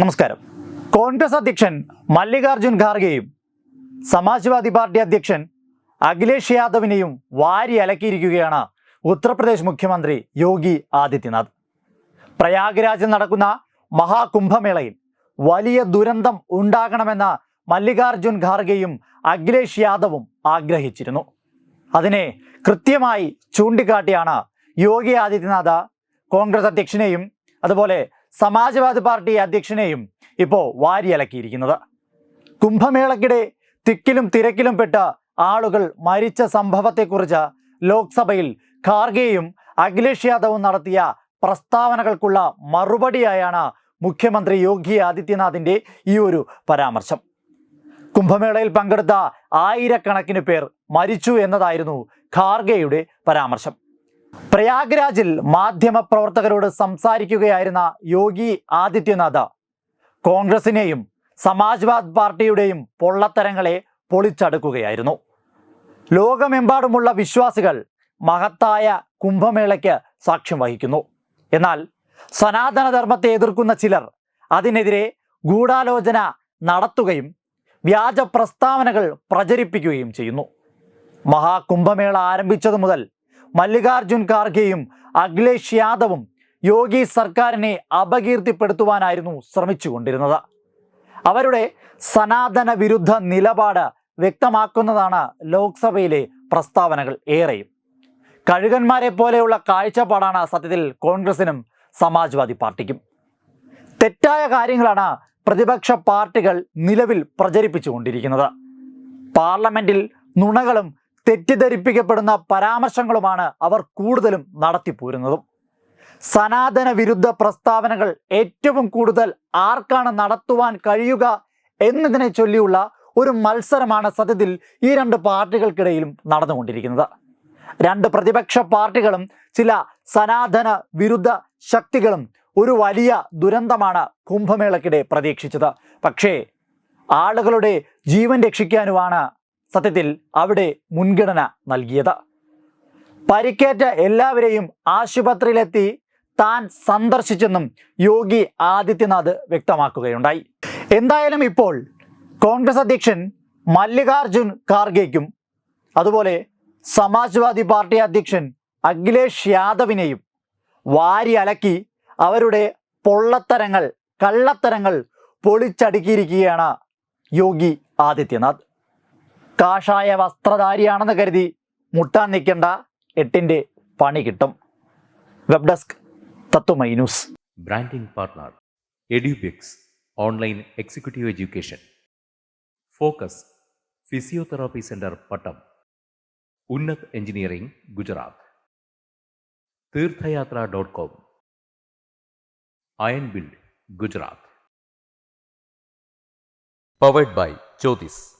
നമസ്കാരം. കോൺഗ്രസ് അധ്യക്ഷൻ മല്ലികാർജുൻ ഖാർഗെയും സമാജ്വാദി പാർട്ടി അധ്യക്ഷൻ അഖിലേഷ് യാദവിനെയും വാരി അലക്കിയിരിക്കുകയാണ് ഉത്തർപ്രദേശ് മുഖ്യമന്ത്രി യോഗി ആദിത്യനാഥ്. പ്രയാഗ്രാജിൽ നടക്കുന്ന മഹാകുംഭമേളയിൽ വലിയ ദുരന്തം ഉണ്ടാകണമെന്ന മല്ലികാർജുൻ ഖാർഗെയും അഖിലേഷ് യാദവും ആഗ്രഹിച്ചിരുന്നു. അതിനെ കൃത്യമായി ചൂണ്ടിക്കാട്ടിയാണ് യോഗി ആദിത്യനാഥ് കോൺഗ്രസ് അധ്യക്ഷനെയും അതുപോലെ സമാജ്വാദി പാർട്ടി അധ്യക്ഷനെയും ഇപ്പോൾ വാരിയലക്കിയിരിക്കുന്നത്. കുംഭമേളക്കിടെ തിക്കിലും തിരക്കിലും പെട്ട ആളുകൾ മരിച്ച സംഭവത്തെക്കുറിച്ച് ലോക്സഭയിൽ ഖാർഗെയും അഖിലേഷ് യാദവും നടത്തിയ പ്രസ്താവനകൾക്കുള്ള മറുപടിയായാണ് മുഖ്യമന്ത്രി യോഗി ആദിത്യനാഥിന്റെ ഈ ഒരു പരാമർശം. കുംഭമേളയിൽ പങ്കെടുത്ത ആയിരക്കണക്കിന് പേർ മരിച്ചു എന്നതായിരുന്നു ഖാർഗെയുടെ പരാമർശം. പ്രയാഗ്രാജിൽ മാധ്യമപ്രവർത്തകരോട് സംസാരിക്കുകയായിരുന്ന യോഗി ആദിത്യനാഥ കോൺഗ്രസിനെയും സമാജ്വാദ് പാർട്ടിയുടെയും പൊള്ളത്തരങ്ങളെ പൊളിച്ചടുക്കുകയായിരുന്നു. ലോകമെമ്പാടുമുള്ള വിശ്വാസികൾ മഹത്തായ കുംഭമേളയ്ക്ക് സാക്ഷ്യം വഹിക്കുന്നു. എന്നാൽ സനാതനധർമ്മത്തെ എതിർക്കുന്ന ചിലർ അതിനെതിരെ ഗൂഢാലോചന നടത്തുകയും വ്യാജ പ്രസ്താവനകൾ പ്രചരിപ്പിക്കുകയും ചെയ്യുന്നു. മഹാകുംഭമേള ആരംഭിച്ചതു മുതൽ മല്ലികാർജുൻ ഖാർഗെയും അഖിലേഷ് യാദവും യോഗി സർക്കാരിനെ അപകീർത്തിപ്പെടുത്തുവാനായിരുന്നു ശ്രമിച്ചുകൊണ്ടിരുന്നത്. അവരുടെ സനാതന വിരുദ്ധ നിലപാട് വ്യക്തമാക്കുന്നതാണ് ലോക്സഭയിലെ പ്രസ്താവനകൾ ഏറെയും. കഴുകന്മാരെ പോലെയുള്ള കാഴ്ചപ്പാടാണ് സത്യത്തിൽ കോൺഗ്രസിനും സമാജ്വാദി പാർട്ടിക്കും. തെറ്റായ കാര്യങ്ങളാണ് പ്രതിപക്ഷ പാർട്ടികൾ നിലവിൽ പ്രചരിപ്പിച്ചുകൊണ്ടിരിക്കുന്നത്. പാർലമെന്റിൽ നുണകളും തെറ്റിദ്ധരിപ്പിക്കപ്പെടുന്ന പരാമർശങ്ങളുമാണ് അവർ കൂടുതലും നടത്തിപ്പോരുന്നതും. സനാതന വിരുദ്ധ പ്രസ്താവനകൾ ഏറ്റവും കൂടുതൽ ആർക്കാണ് നടത്തുവാൻ കഴിയുക എന്നതിനെ ചൊല്ലിയുള്ള ഒരു മത്സരമാണ് സത്യത്തിൽ ഈ രണ്ട് പാർട്ടികൾക്കിടയിലും നടന്നുകൊണ്ടിരിക്കുന്നത്. രണ്ട് പ്രതിപക്ഷ പാർട്ടികളും ചില സനാതന വിരുദ്ധ ശക്തികളും ഒരു വലിയ ദുരന്തമാണ് കുംഭമേളക്കിടെ പ്രതീക്ഷിച്ചത്. പക്ഷേ ആളുകളുടെ ജീവൻ രക്ഷിക്കാനുമാണ് സത്യത്തിൽ അവിടെ മുൻഗണന നൽകിയത്. പരിക്കേറ്റ എല്ലാവരെയും ആശുപത്രിയിലെത്തി താൻ സന്ദർശിച്ചെന്നും യോഗി ആദിത്യനാഥ് വ്യക്തമാക്കുകയുണ്ടായി. എന്തായാലും ഇപ്പോൾ കോൺഗ്രസ് അധ്യക്ഷൻ മല്ലികാർജുൻ ഖാർഗെയ്ക്കും അതുപോലെ സമാജ്വാദി പാർട്ടി അധ്യക്ഷൻ അഖിലേഷ് യാദവിനെയും വാരി അലക്കി അവരുടെ പൊള്ളത്തരങ്ങൾ കള്ളത്തരങ്ങൾ പൊളിച്ചടുക്കിയിരിക്കുകയാണ് യോഗി ആദിത്യനാഥ്. കാഷായ വസ്ത്രധാരിയാണെന്ന് കരുതി മുട്ടാൻ നിൽക്കേണ്ട എട്ടിന്റെ പണി കിട്ടും. വെബ് ഡെസ്ക് തത്വ മൈനൂസ് branding partner എഡ്യൂബിക്സ് online executive education. Focus physiotherapy centre Pattom. Unnat engineering Gujarat. Tirthayatra dot com. Iron build Gujarat. Powered by Chothys